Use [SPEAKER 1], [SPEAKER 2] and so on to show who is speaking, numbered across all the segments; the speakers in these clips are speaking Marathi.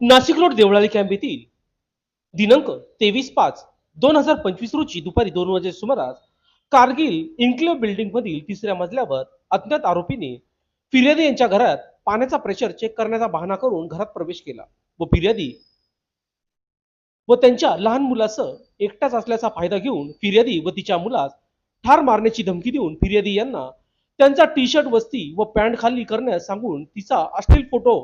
[SPEAKER 1] नाशिक रोड देवळाली कॅम्प येथील दिनांक तेवीस पाच दोन हजार पंचवीस रोजी दुपारी दोन वाजे सुमारास कारगिल इन्क्लेव बिल्डिंग मधील तिसऱ्या मजल्यावर अज्ञात आरोपीने फिर्यादी यांच्या घरात पाण्याचा प्रेशर चेक करण्याचा बहाणा करून घरात प्रवेश केला. व फिर्यादी व त्यांच्या लहान मुलासह एकटाच असल्याचा फायदा घेऊन फिर्यादी व तिच्या मुलास ठार मारण्याची धमकी देऊन फिर्यादी यांना त्यांचा टी शर्ट वस्ती व पॅन्ट खाली करण्यास सांगून तिचा अश्लील फोटो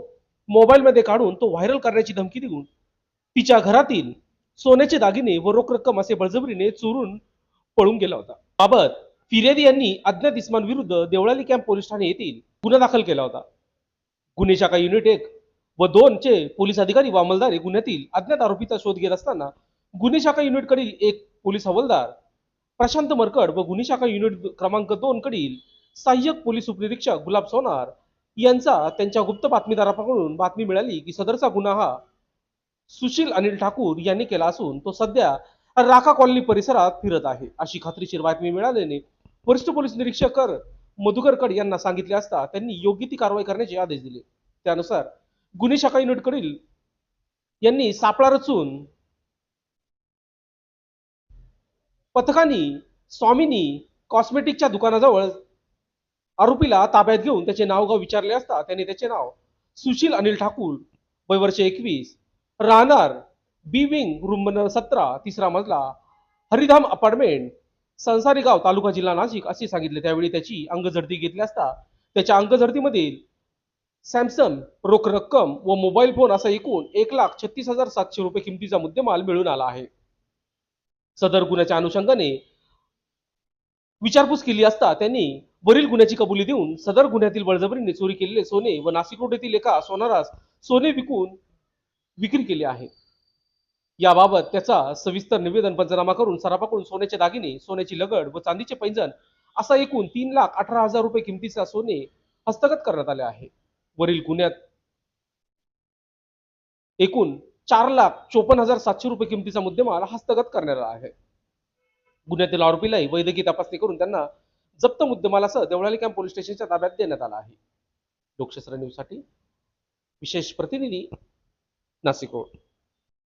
[SPEAKER 1] मोबाईलमध्ये काढून तो व्हायरल करण्याची धमकी देऊन तिच्या घरातील सोन्याचे दागिने व रोख रक्कम असे बळजबरीने चोरून पळून गेला होता. बाबत फिर्यादी यांनी अज्ञात इस्मांविरुद्ध देवळाली कॅम्प पोलीस ठाणे येथील गुन्हा दाखल केला होता. गुन्हे शाखा युनिट एक व दोन चे पोलीस अधिकारी व अंमलदार गुन्ह्यातील अज्ञात आरोपीचा शोध घेत असताना गुन्हे शाखा युनिट कडील एक पोलीस हवालदार प्रशांत मरकड व गुन्हे शाखा युनिट क्रमांक दोन कडील सहाय्यक पोलीस उपनिरीक्षक गुलाब सोनार यांचा त्यांच्या गुप्त बातमीदाराकडून बातमी मिळाली की सदरचा गुन्हा हा सुशील अनिल ठाकूर यांनी केला असून तो सध्या राखा कॉलनी परिसरात फिरत आहे. अशी खात्रीशीर बातमी मिळाल्याने वरिष्ठ पोलीस निरीक्षक मधुकर कड यांना सांगितले असता त्यांनी योग्य ती कारवाई करण्याचे आदेश दिले. त्यानुसार गुन्हे शाखा युनिटकडील यांनी सापळा रचून पथकांनी स्वामिनी कॉस्मेटिकच्या दुकानाजवळ आरोपीला ताब्यात घेऊन त्याचे नाव गाव विचारले असता त्याने त्याचे नाव सुशील अनिल ठाकूर वय वर्ष एकवीस राहणार बी विंग रूम नंबर सतरा तिसरा मजला हरिधाम अपार्टमेंट संसारी गाव तालुका जिल्हा नाशिक असे सांगितले. त्यावेळी त्याची अंगझडती घेतली असता त्याच्या अंगझडतीमधील सॅमसंग रोख रक्कम व मोबाईल फोन असा एकूण एक लाख छत्तीस हजार सातशे रुपये किमतीचा मुद्देमाल मिळून आला आहे. सदर गुन्ह्याच्या अनुषंगाने विचारपूस केली असता त्यांनी वरील गुन्ह्याची कबुली देऊन सदर गुन्ह्यातील बळजबरीने चोरी केलेले सोने व नाशिक रोड येथील एका सोनारास सोने विकून विक्री केली आहे. याबाबत त्याचा सविस्तर निवेदन पंचनामा करून सराफाकडून सोन्याचे दागिने सोन्याची लगड व चांदीचे पैंजण असा एकूण तीन लाख अठरा हजार रुपये किमतीचा सोने हस्तगत करण्यात आले आहे. वरील गुन्ह्यात एकूण चार लाख चोपन्न हजार सातशे रुपये किमतीचा मुद्देमाल हस्तगत करण्यात आला आहे. गुन्ह्यातील आरोपीलाही वैद्यकीय तपासणी करून त्यांना जप्त मुद्देमालासह देवळाली कॅम्प पोलीस स्टेशनच्या ताब्यात देण्यात आला आहे. लोकशास्त्र न्यूजसाठी विशेष प्रतिनिधी नाशिक रोड